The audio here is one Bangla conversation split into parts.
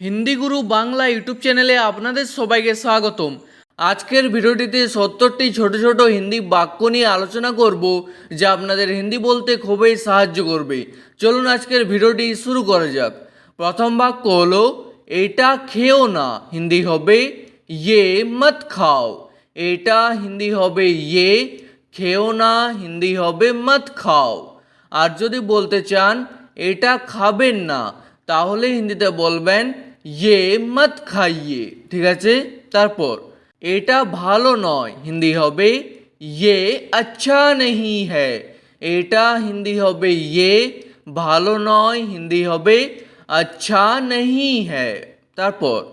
হিন্দি গুরু বাংলা ইউটিউব চ্যানেলে আপনাদের সবাইকে স্বাগতম। আজকের ভিডিওটিতে সত্তরটি ছোট ছোট হিন্দি বাক্য নিয়ে আলোচনা করব, যা আপনাদের হিন্দি বলতে খুবই সাহায্য করবে। চলুন আজকের ভিডিওটি শুরু করা যাক। প্রথম বাক্য হলো, এটা খেও না, হিন্দি হবে ইয়ে মত খাও। এটা হিন্দি হবে ইয়ে খেও না, হিন্দি হবে মত খাও। আর যদি বলতে চান, এটা খাবেন না, তাহলে হিন্দিতে বলবেন ইয়ে মত খাইয়ে ঠিক আছে? তারপর, এটা ভালো নয়, হিন্দি হবে ইয়ে আচ্ছা নেই হ্যায় এটা হিন্দি হবে ইয়ে ভালো নয়, হিন্দি হবে আচ্ছা নেই হ্যায় তারপর,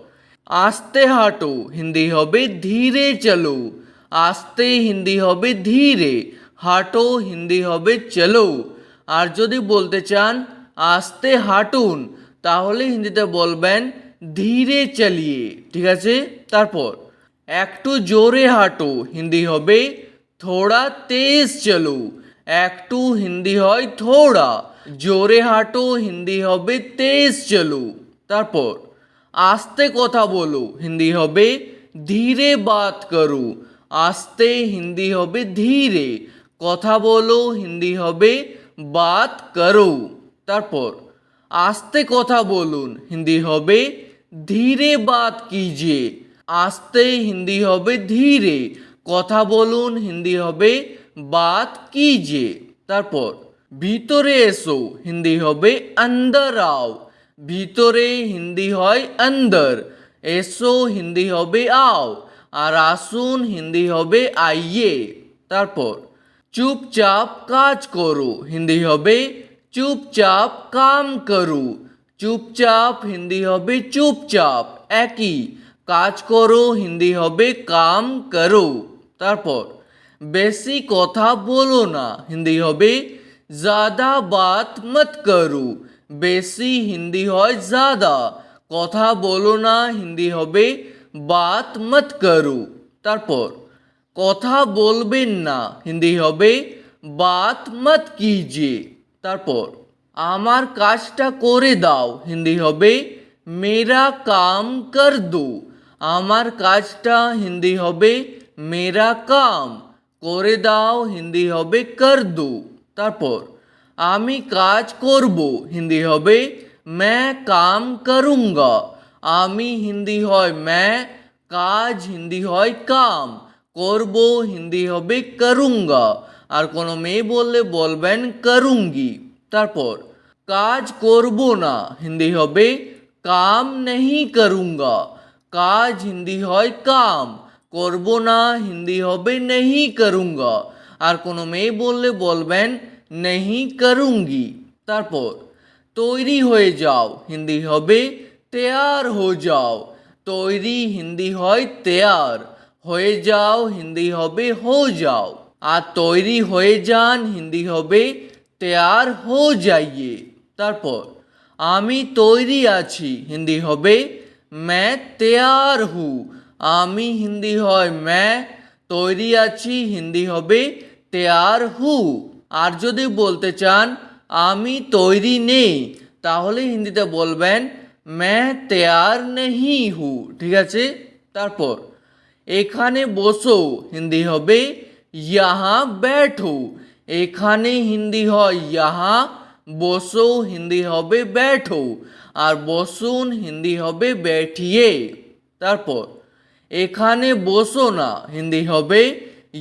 আস্তে হাঁটো, হিন্দি হবে ধীরে চলো। আস্তে হিন্দি হবে ধীরে, হাঁটো, হিন্দি হবে চলো। আর যদি বলতে চান, আস্তে হাঁটুন তাহলে হিন্দিতে বলবেন, ধীরে চালিয়ে। ঠিক আছে? তারপর, একটু জোরে হাঁটো, হিন্দি হবে, থোড়া তেজ চলো, একটু হিন্দি হয় থোড়া, জোরে হাঁটো, হিন্দি হবে তেজ চলো। তারপর, আস্তে কথা বলো, হিন্দি হবে, ধীরে বাত করো, আস্তে হিন্দি হবে, ধীরে, কথা বলো, হিন্দি হবে, বাত করো। তারপর আস্তে কথা বলুন, হিন্দি হবে ধীরে বাত কিজিয়ে। আস্তে হিন্দি হবে ধীরে, কথা বলুন, হিন্দি হবে বাত কিজিয়ে। তারপর, ভিতরে এসো, হিন্দি হবে অন্দর আও। ভিতরে হিন্দি হয় অন্দর এসো, হিন্দি হবে আও। আর আসুন, হিন্দি হবে আইয়ে। তারপর, চুপচাপ কাজ করো, হিন্দি হবে চুপচাপ কাম করো চুপচাপ হিন্দি হবে চুপচাপ একই কাজ করো হিন্দি হবে কাম করো তারপর বেশি কথা বলো না হিন্দি হবে ज़्यादा बात मत करो বেশি হিন্দি হয় ज़्यादा কথা বলো না হিন্দি হবে বাত মত করো তারপর কথা বলবেন না হিন্দি হবে বাত মত কিজিয়ে তারপর, আমার কাজটা করে দাও, হিন্দি হবে, মেরা কাম কর দো, আমার কাজটা হিন্দি হবে, মেরা কাম, করে দাও, হিন্দি হবে, কর দো। তারপর, আমি কাজ করব, হিন্দি হবে मैं কাম করুঙ্গা, আমি হিন্দি হয় मैं কাজ হিন্দি হয় কাম, করব হিন্দি হবে, করুঙ্গা। আর কোনো মেয়ে বললে বলবেন করুঙ্গি। তারপর, কাজ করব না, হিন্দি হবে কাম নেই করুঙ্গা। কাজ হিন্দি হয় কাম, করব না, হিন্দি হবে নেই করুঙ্গা। আর কোনো মেয়ে বললে বলবেন নেই করুঙ্গি। তারপর, তৈরি হয়ে যাও, হিন্দি হবে তেয়ার হো যাও। তৈরি হিন্দি হয় তেয়ার, হয়ে যাও, হিন্দি হবে হো যাও। আর তৈরি হয়ে যান, হিন্দি হবে, তেয়ার হো যাইয়ে। তারপর, আমি তৈরি আছি। হিন্দি হবে ম্যা তেয়ার হু। আমি হিন্দি হয় ম্যা তৈরি আছি। হিন্দি হবে, তেয়ার হু। আর যদি বলতে চান, আমি তৈরি নেই, তাহলে হিন্দিতে বলবেন ম্যা তেয়ার নেহি হু। ঠিক আছে? তারপর, এখানে বসো। হিন্দি হবে ইহা ব্যাঠো এখানে হিন্দি হয় ইহা বসো হিন্দি হবে ব্যাঠো আর বসুন হিন্দি হবে ব্যাঠিয়ে তারপর এখানে বসো না হিন্দি হবে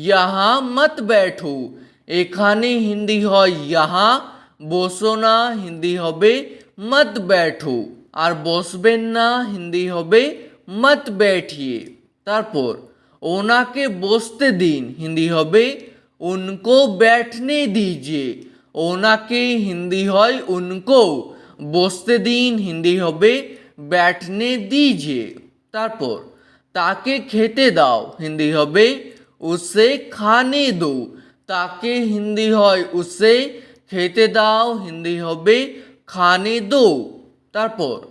ইহা মত ব্যাঠো এখানে হিন্দি হয় ইহা বসো না হিন্দি হবে মত ব্যাঠো আর বসবেন না হিন্দি হবে মত ব্যাঠিয়ে তারপর ওনাকে বসতে দিন। হিন্দি হবে, উনকো ব্যাঠনে দিজিয়ে ওনাকে হিন্দি হয়, উনকো। বসতে দিন, হিন্দি হবে, ব্যাঠনে দিজে। তারপর, তাকে খেতে দাও। হিন্দি হবে, উসে খানে দো। তাকে হিন্দি হয়, উসে খেতে দাও। হিন্দি হবে, খানে দো। তারপর,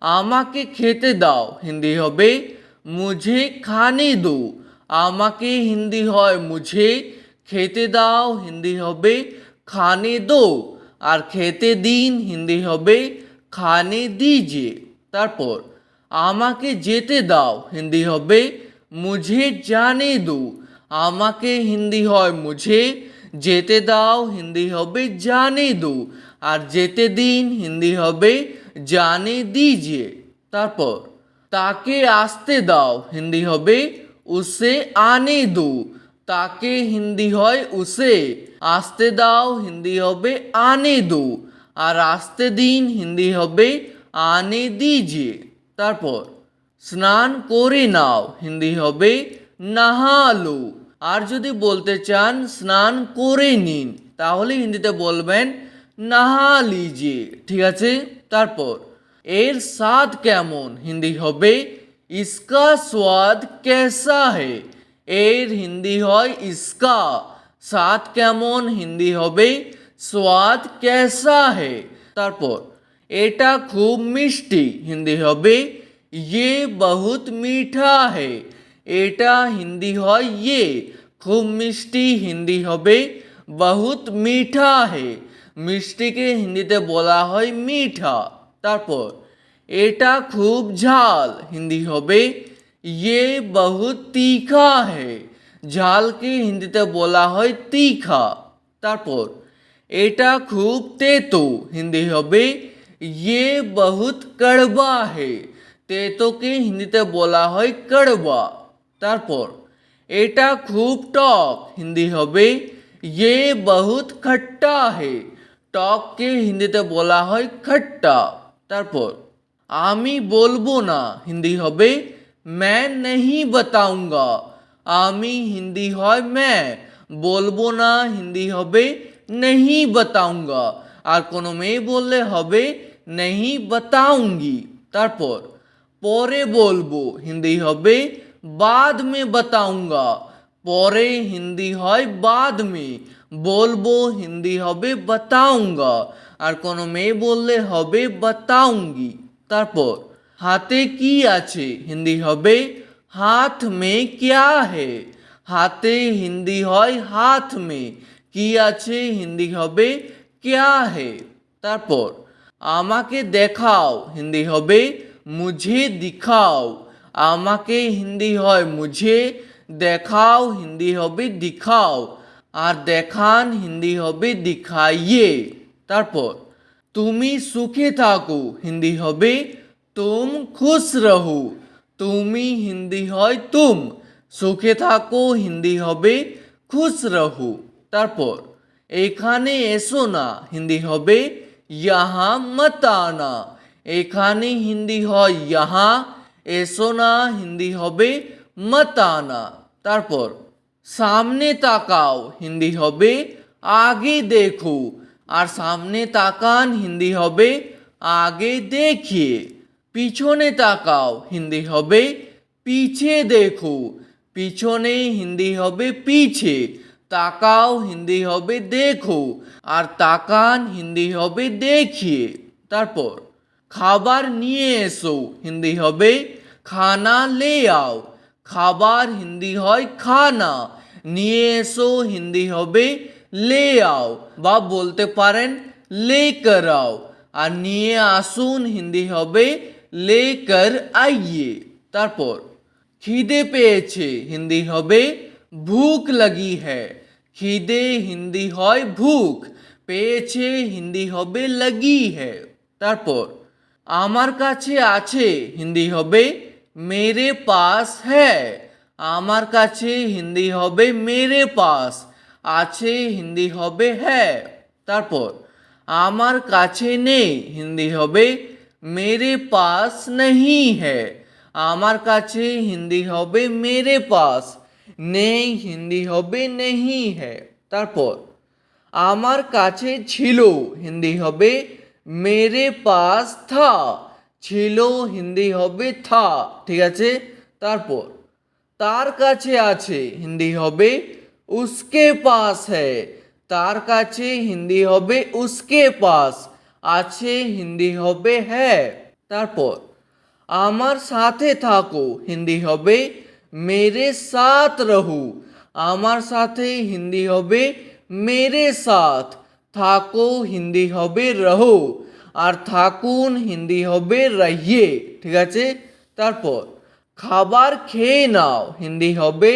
আমাকে খেতে দাও। হিন্দি হবে মুঝে খানে দো। আমাকে হিন্দি হয় মুঝে, খেতে দাও হিন্দি হবে খানে দো। আর খেতে দিন হিন্দি হবে খানে দিজে। তারপর, আমাকে যেতে দাও হিন্দি হবে মুঝে জানে দো। আমাকে হিন্দি হয় মুঝে, যেতে দাও হিন্দি হবে জানে দো। আর যেতে দিন হিন্দি হবে জানে দিজে। তারপর তাকে আসতে দাও, হিন্দি হবে উসে আনে দো। তাকে হিন্দি হয় উসে, আসতে দাও, হিন্দি হবে আনে দো। আর আসতে দিন, হিন্দি হবে আনে দিজিয়ে তারপর, স্নান করে নাও, হিন্দি হবে নাহালো আর যদি বলতে চান, স্নান করে নিন, তাহলে হিন্দিতে বলবেন নাহা লিজিয়ে ঠিক আছে? তারপর এর স্বাদ কেমন? হিন্দি হবে, ইসকা স্বাদ কেসা হে? এর হিন্দি হয়, ইসকা। স্বাদ কেমন? হিন্দি হবে, স্বাদ কেসা হে? তারপর, এটা খুব মিষ্টি। হিন্দি হবে ইয়ে বহুত মিঠা হে। এটা হিন্দি হয় ইয়ে। খুব মিষ্টি। হিন্দি হবে, বহুত মিঠা হে। মিষ্টিকে হিন্দিতে বলা হয়, মিঠা। তারপর, এটা খুব ঝাল। হিন্দি হবে ইয়ে বহুত তিখা হে। ঝালকে হিন্দিতে বলা হয় তিখা। তারপর, এটা খুব তেতো। হিন্দি হবে ইয়ে বহুত কড়বা হে। তেতোকে হিন্দিতে বলা হয় কড়বা। তারপর, এটা খুব টক। হিন্দি হবে ইয়ে বহুত খট্টা হে। টককে হিন্দিতে বলা হয় খট্টা। তারপর আমি বলবো না হিন্দি হবে मैं नहीं बताऊंगा আমি হিন্দি হয় मैं বলবো না হিন্দি হবে नहीं बताऊंगा আর কোনো মেয়ে বললে হবে नहीं बताऊंगी তারপর পরে বলবো হিন্দি হবে बाद में बताऊंगा পরে হিন্দি হয় बाद में বলবো হিন্দি হবে बताऊंगा আর কোনো মেয়ে বললে হবে বাতাউঙ্গি তারপর, হাতে কি আছে? হিন্দি হবে, হাত মে ক্যা হে? হাতে হিন্দি হয়, হাত মে। কি আছে? হিন্দি হবে, ক্যা হে? তারপর, আমাকে দেখাও। হিন্দি হবে, মুঝে দিখাও। আমাকে হিন্দি হয়, মুঝে দেখাও। হিন্দি হবে, দিখাও। আর দেখান হিন্দি হবে, দিখাইয়ে। তারপর, তুমি সুখে থাকো, হিন্দি হবে তুম খুশ রহো, তুমি হিন্দি হয় তুম, সুখে থাকো, হিন্দি হবে খুশ রহো। তারপর, এখানে এসো না, হিন্দি হবে ইহা মত আনা, এখানে হিন্দি হয় ইহা এসো না, হিন্দি হবে মত আনা। তারপর, সামনে তাকাও, হিন্দি হবে, আগে দেখো আর সামনে তাকান, হিন্দি হবে, আগে দেখিয়ে। পিছনে তাকাও, হিন্দি হবে, পিছে দেখো। পিছনে হিন্দি হবে, পিছে। তাকাও, হিন্দি হবে, দেখো। আর তাকান, হিন্দি হবে, দেখিয়ে। তারপর, খাবার নিয়ে এসো, হিন্দি হবে, খানা লে আও। খাবার হিন্দি হয়, খানা। নিয়ে এসো, হিন্দি হবে লে আও বা বলতে পারেন লে কর আও আর নিয়ে আসুন, হিন্দি হবে লে কর আইয়ে। তারপর, খিদে পেয়েছে, হিন্দি হবে, ভুক লাগি হ্যায় খিদে হিন্দি হয়, ভুক। পেয়েছে, হিন্দি হবে, লাগি হ্যায় তারপর, আমার কাছে আছে, হিন্দি হবে, মেরে পাস হ্যায় আমার কাছে হিন্দি হবে, মেরে পাস। আছে, হিন্দি হবে হ্যাঁ। তারপর, আমার কাছে নেই, হিন্দি হবে, মেরে পাস নেই হ্যায় আমার কাছে হিন্দি হবে, মেরে পাস নেই, হিন্দি হবে, নেই হ্যায় তারপর, আমার কাছে ছিল, হিন্দি হবে, মেরে পাস থা, ছিল, হিন্দি হবে, থা, ঠিক আছে? তারপর, তার কাছে আছে, হিন্দি হবে উসকে পাস হ্যায় তার কাছে হিন্দি হবে উসকে পাস আছে হিন্দি হবে হ্যাঁ তারপর আমার সাথে থাকো হিন্দি হবে মেরে সাথ রহু আমার সাথে হিন্দি হবে মেরে সাথ থাকো হিন্দি হবে রহো আর থাকুন হিন্দি হবে রহিয়ে ঠিক আছে তারপর খাবার খেয়ে নাও হিন্দি হবে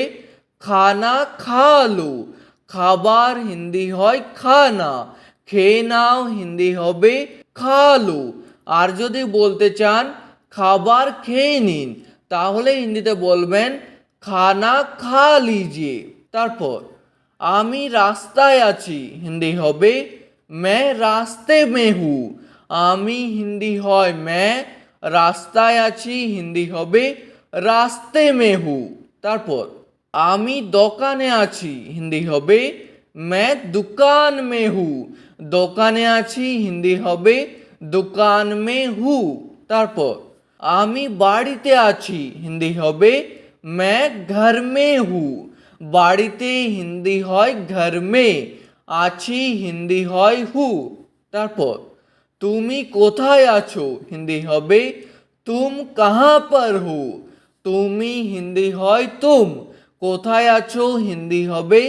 খানা খালো। খাবার হিন্দি হয় খানা খেয়ে নাও হিন্দি হবে খালো। আর যদি বলতে চান, খাবার খেয়ে নিন, তাহলে হিন্দিতে বলবেন, খানা খা লিজিয়ে তারপর, আমি রাস্তায় আছি, হিন্দি হবে मैं রাস্তে মে হু। আমি হিন্দি হয় मैं রাস্তায় আছি, হিন্দি হবে, রাস্তে মে হু। তারপর আমি দোকানে আছি হিন্দি হবে मैं दुकान में हूँ দোকানে আছি হিন্দি হবে দোকান মে হু তারপর আমি বাড়িতে আছি হিন্দি হবে मैं घर में हूँ বাড়িতে হিন্দি হয় ঘর মে আছি হিন্দি হয় হু তারপর তুমি কোথায় আছো হিন্দি হবে তুম কাহা পর হু তুমি হিন্দি হয় তুম কোথায় আছো হিন্দি হবে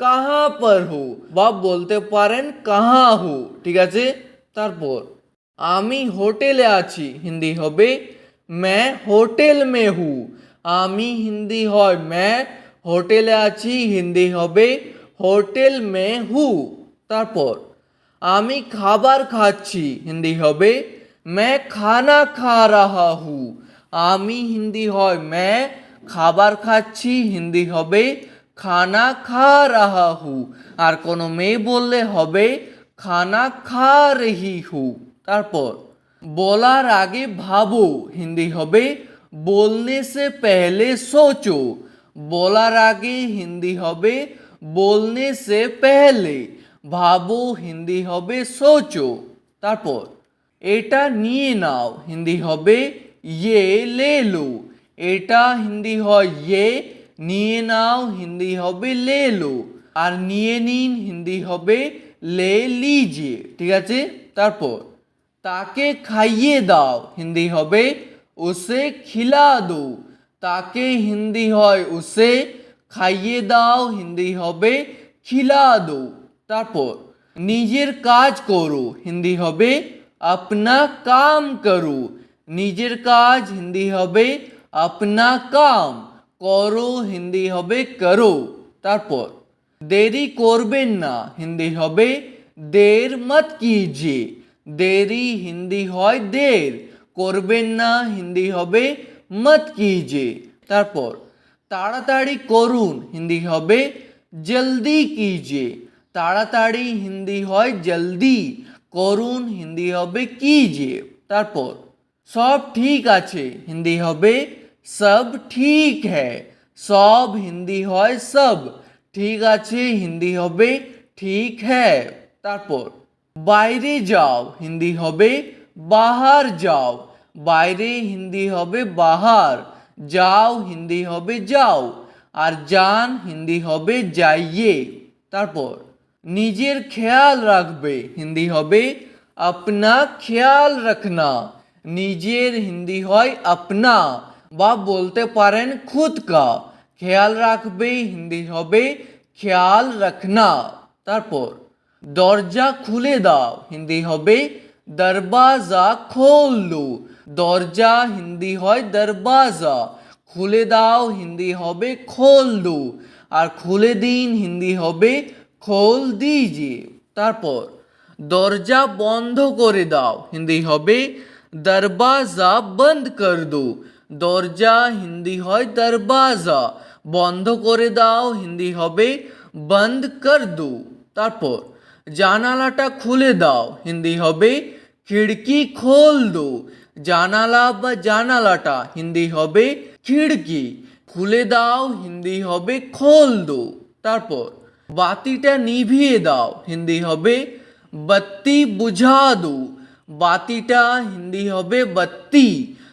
কাহা পর হু বা বলতে পারেন কাহা হু ঠিক আছে তারপর আমি হোটেলে আছি হিন্দি হবে मैं হোটেল মে হু আমি হিন্দি হয় मैं হোটেলে আছি হিন্দি হবে হোটেল মে হু তারপর আমি খাবার খাচ্ছি হিন্দি হবে मैं খানা খা রাহা হু আমি হিন্দি হয় मैं খাবার খাচ্ছি, হিন্দি হবে, খানা খা রাহা হু। আর কোনো মেয়ে বললে হবে, খানা খা রহি হু। তারপর, বলার আগে ভাবো, হিন্দি হবে, বলনে সে পেহলে সোচো। বলার আগে হিন্দি হবে, বলনে সে পেহলে। ভাবো, হিন্দি হবে, সোচো। তারপর, এটা নিয়ে নাও, হিন্দি হবে ইয়ে লে লো। এটা হিন্দি হয় ইয়ে নিয়ে নাও হিন্দি হবে লে লো। আর নিয়ে নিন হিন্দি হবে লে লিজিয়ে ঠিক আছে? তারপর, তাকে খাইয়ে দাও, হিন্দি হবে উসে খিলা দো। তাকে হিন্দি হয় উসে খাইয়ে দাও, হিন্দি হবে খিলা দো। তারপর, নিজের কাজ করো, হিন্দি হবে আপনা কাম করো। নিজের কাজ হিন্দি হবে আপনা কাম, করো, হিন্দি হবে করো। তারপর, দেরি করবেন না, হিন্দি হবে দের মত কিজিয়ে। দেরি হিন্দি হয় দের, করবেন না, হিন্দি হবে মত কিজিয়ে। তারপর, তাড়াতাড়ি করুন, হিন্দি হবে জলদি কিজিয়ে। তাড়াতাড়ি হিন্দি হয় জলদি, করুন, হিন্দি হবে কিজিয়ে। তারপর, সব ঠিক আছে, হিন্দি হবে সব ঠিক হ্যায় সব হিন্দি হয় সব ঠিক আছে হিন্দি হবে ঠিক হ্যায় তারপর বাইরে যাও হিন্দি হবে বাহার যাও বাইরে হিন্দি হবে বাহার যাও হিন্দি হবে যাও আর যান হিন্দি হবে যাইয়ে তারপর নিজের খেয়াল রাখবে হিন্দি হবে আপনা খেয়াল রাখনা নিজের হিন্দি হয় আপনা বা বলতে পারেন খুদ কা। খেয়াল রাখবে, হিন্দি হবে, খেয়াল রাখনা। তারপর, দরজা খুলে দাও, হিন্দি হবে, দরবাজা খোল দো। দরজা হিন্দি হয় দরবাজা। খুলে দাও, হিন্দি হবে খোল দো। আর খুলে দিন, হিন্দি হবে খোল দিজিয়ে তারপর, দরজা বন্ধ করে দাও, হিন্দি হবে, দরবাজা বন্ধ কর দো। দরজা হিন্দি হয় দরবাজা। বন্ধ করে দাও, হিন্দি হবে বন্ধ কর দো। তারপর, জানালাটা খুলে দাও, হিন্দি হবে খিড়কি খোল দো। জানালা বা জানালাটা, হিন্দি হবে খিড়কি। খুলে দাও, হিন্দি হবে খোল দো। তারপর, বাতিটা নিভিয়ে দাও, হিন্দি হবে বাত্তি বুঝা দো। বাতিটা, হিন্দি হবে বাত্তি